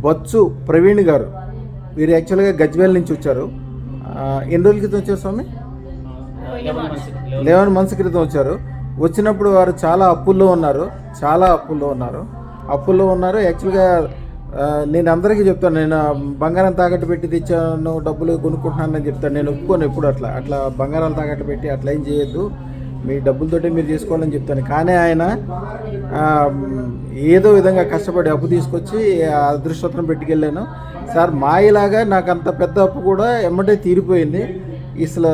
బొత్సు ప్రవీణ్ గారు. వీరు యాక్చువల్గా గజ్వేల్ నుంచి వచ్చారు. ఎన్ని రోజుల క్రితం వచ్చారు స్వామి? లెవెన్ మంత్స్ క్రితం వచ్చారు. వచ్చినప్పుడు వారు చాలా అప్పుల్లో ఉన్నారు. చాలా అప్పుల్లో ఉన్నారు. అప్పుల్లో ఉన్నారు. యాక్చువల్గా నేను అందరికీ చెప్తాను. నేను బంగారం తాకట్టు పెట్టి తెచ్చాను డబ్బులు కొనుక్కుంటున్నానని చెప్తాను. నేను ఒప్పుకోను ఎప్పుడు అట్లా. అట్లా బంగారాలు తాకట్టు పెట్టి అట్లా ఏం చేయొద్దు. మీ డబ్బులతోటి మీరు చేసుకోవాలని చెప్తాను. కానీ ఆయన ఏదో విధంగా కష్టపడి అప్పు తీసుకొచ్చి ఆ పెట్టుకెళ్ళాను. సార్ మాయలాగా నాకు అంత పెద్ద అప్పు కూడా ఎమ్మటే తీరిపోయింది. అసలు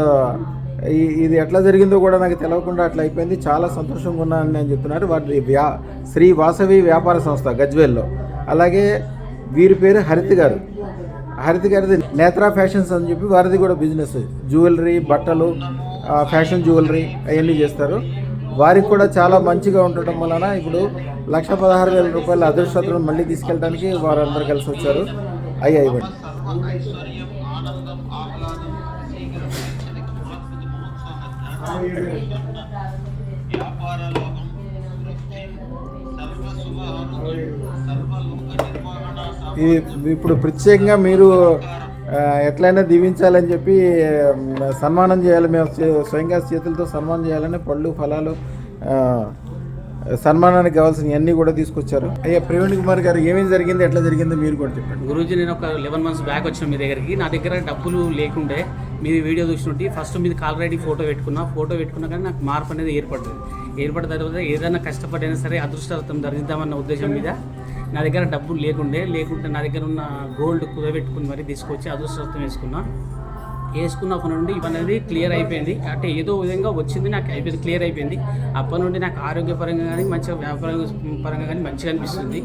ఇది ఎట్లా జరిగిందో కూడా నాకు తెలియకుండా అట్లా అయిపోయింది. చాలా సంతోషంగా ఉన్నానని నేను చెప్తున్నారు. వారి వ్యా శ్రీ వాసవి వ్యాపార సంస్థ గజ్వేల్లో. అలాగే వీరి పేరు హరిత్ గారు. హరిత్ గారిది నేత్రా ఫ్యాషన్స్ అని చెప్పి వారిది కూడా బిజినెస్. జ్యువెలరీ బట్టలు ఫ్యాషన్ జ్యువెలరీ అవన్నీ చేస్తారు. వారికి కూడా చాలా మంచిగా ఉండటం వలన ఇప్పుడు లక్ష పదహారు వేల రూపాయల అదృష్టతను మళ్ళీ తీసుకెళ్ళడానికి వారందరూ కలిసి వచ్చారు. అయ్యా ఇవ్వండి. ఇది ఇప్పుడు ప్రత్యేకంగా మీరు ఎట్లయినా దీవించాలని చెప్పి సన్మానం చేయాలి. మేము స్వయంగా చేతులతో సన్మానం చేయాలని పళ్ళు ఫలాలు సన్మానానికి కావాల్సిన అన్నీ కూడా తీసుకొచ్చారు. అయ్యా ప్రవీణ్ కుమార్ గారు ఏమేమి జరిగింది? ఎట్లా జరిగిందో మీరు కూడా చెప్పండి. గురూజీ నేను ఒక లెవెన్ మంత్స్ బ్యాక్ వచ్చిన మీ దగ్గరికి. నా దగ్గర డబ్బులు లేకుండే మీరు వీడియో చూసినట్టు ఫస్ట్ మీది ఆల్రెడీ ఫోటో పెట్టుకున్నా. ఫోటో పెట్టుకున్నా కానీ నాకు మార్పు అనేది ఏర్పడుతుంది ఏర్పడిన తర్వాత ఏదైనా కష్టపడైనా సరే అదృష్టం ధరిద్దామన్న ఉద్దేశం మీద నా దగ్గర డబ్బులు లేకుండే లేకుంటే నా దగ్గర ఉన్న గోల్డ్ కుదబెట్టుకుని మరీ తీసుకొచ్చి అదృష్టం వేసుకున్నా. వేసుకున్నప్పటి నుండి ఇవన్నీ క్లియర్ అయిపోయింది. అంటే ఏదో విధంగా వచ్చింది నాకు అయిపోయింది క్లియర్ అయిపోయింది. అప్పటి నుండి నాకు ఆరోగ్యపరంగా కానీ మంచిగా వ్యాపార పరంగా కానీ మంచిగా అనిపిస్తుంది.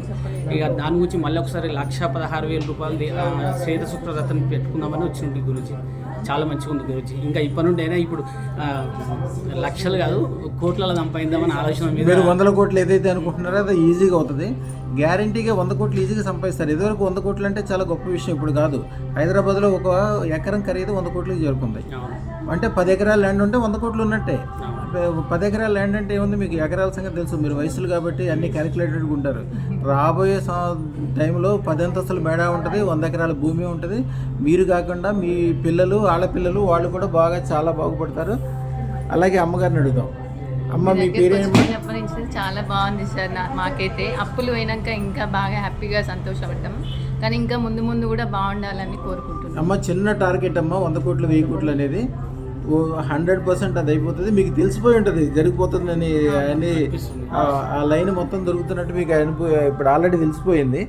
ఇక దాని గురించి మళ్ళీ ఒకసారి లక్ష పదహారు వేల రూపాయలు శ్వేత శుక్రదత్తని పెట్టుకుందామని వచ్చింది గురించి చాలా మంచిగా ఉంది గురించి ఇంకా ఇప్పటి నుండి అయినా ఇప్పుడు లక్షలు కాదు కోట్లలో సంపాదిద్దామని ఆలోచన మీద మీరు వందల కోట్లు ఏదైతే అనుకుంటున్నారో అది ఈజీగా అవుతుంది. గ్యారంటీగా వంద కోట్లు ఈజీగా సంపాదిస్తారు. ఇదివరకు వంద కోట్లు అంటే చాలా గొప్ప విషయం ఇప్పుడు కాదు. హైదరాబాద్లో ఒక ఎకరం ఖరీదు వంద కోట్లకి చేరుకుంది. అంటే పది ఎకరాల ల్యాండ్ ఉంటే వంద కోట్లు ఉన్నట్టే. పది ఎకరాల ల్యాండ్ అంటే ఏముంది? మీకు ఎకరాల సంగతి తెలుసు. మీరు వయసులు కాబట్టి అన్ని క్యాలిక్యులేటెడ్గా ఉంటారు. రాబోయే టైంలో పది అంతస్తుల మేడ ఉంటుంది వంద ఎకరాల భూమి ఉంటుంది. మీరు కాకుండా మీ పిల్లలు ఆడపిల్లలు వాళ్ళు కూడా బాగా చాలా బాగుపడతారు. అలాగే అమ్మగారిని అడుగుదాం. అమ్మ మీ చాలా బాగుంది సార్ మాకైతే. అప్పులు పోయినాక ఇంకా బాగా హ్యాపీగా సంతోషపడ్డాం. కానీ ఇంకా ముందు ముందు కూడా బాగుండాలని కోరుకుంటున్నాను. అమ్మ చిన్న టార్గెట్ అమ్మ వంద కోట్లు వెయ్యి కోట్లు అనేది హండ్రెడ్ పర్సెంట్ అది అయిపోతుంది. మీకు తెలిసిపోయి ఉంటుంది జరిగిపోతుందని అని ఆ- ఆ లైన్ మొత్తం దొరుకుతున్నట్టు మీకు అనుభవ ఇప్పుడు ఆల్రెడీ తెలిసిపోయింది.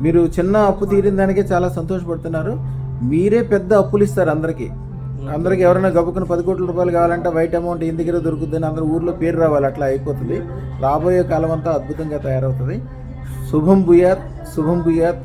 మీరు చిన్న అప్పు తీరిన దానికే చాలా సంతోషపడుతున్నారు. మీరే పెద్ద అప్పులు ఇస్తారు అందరికీ. అందరికి ఎవరైనా గబుకుని పది కోట్ల రూపాయలు కావాలంటే వైట్ అమౌంట్ ఇంటి దగ్గర దొరుకుతుందని అందరూ ఊర్లో పేరు రావాలి అట్లా అయిపోతుంది. రాబోయే కాలం అంతా అద్భుతంగా తయారవుతుంది. శుభం భూయాత్ శుభం భూయాత్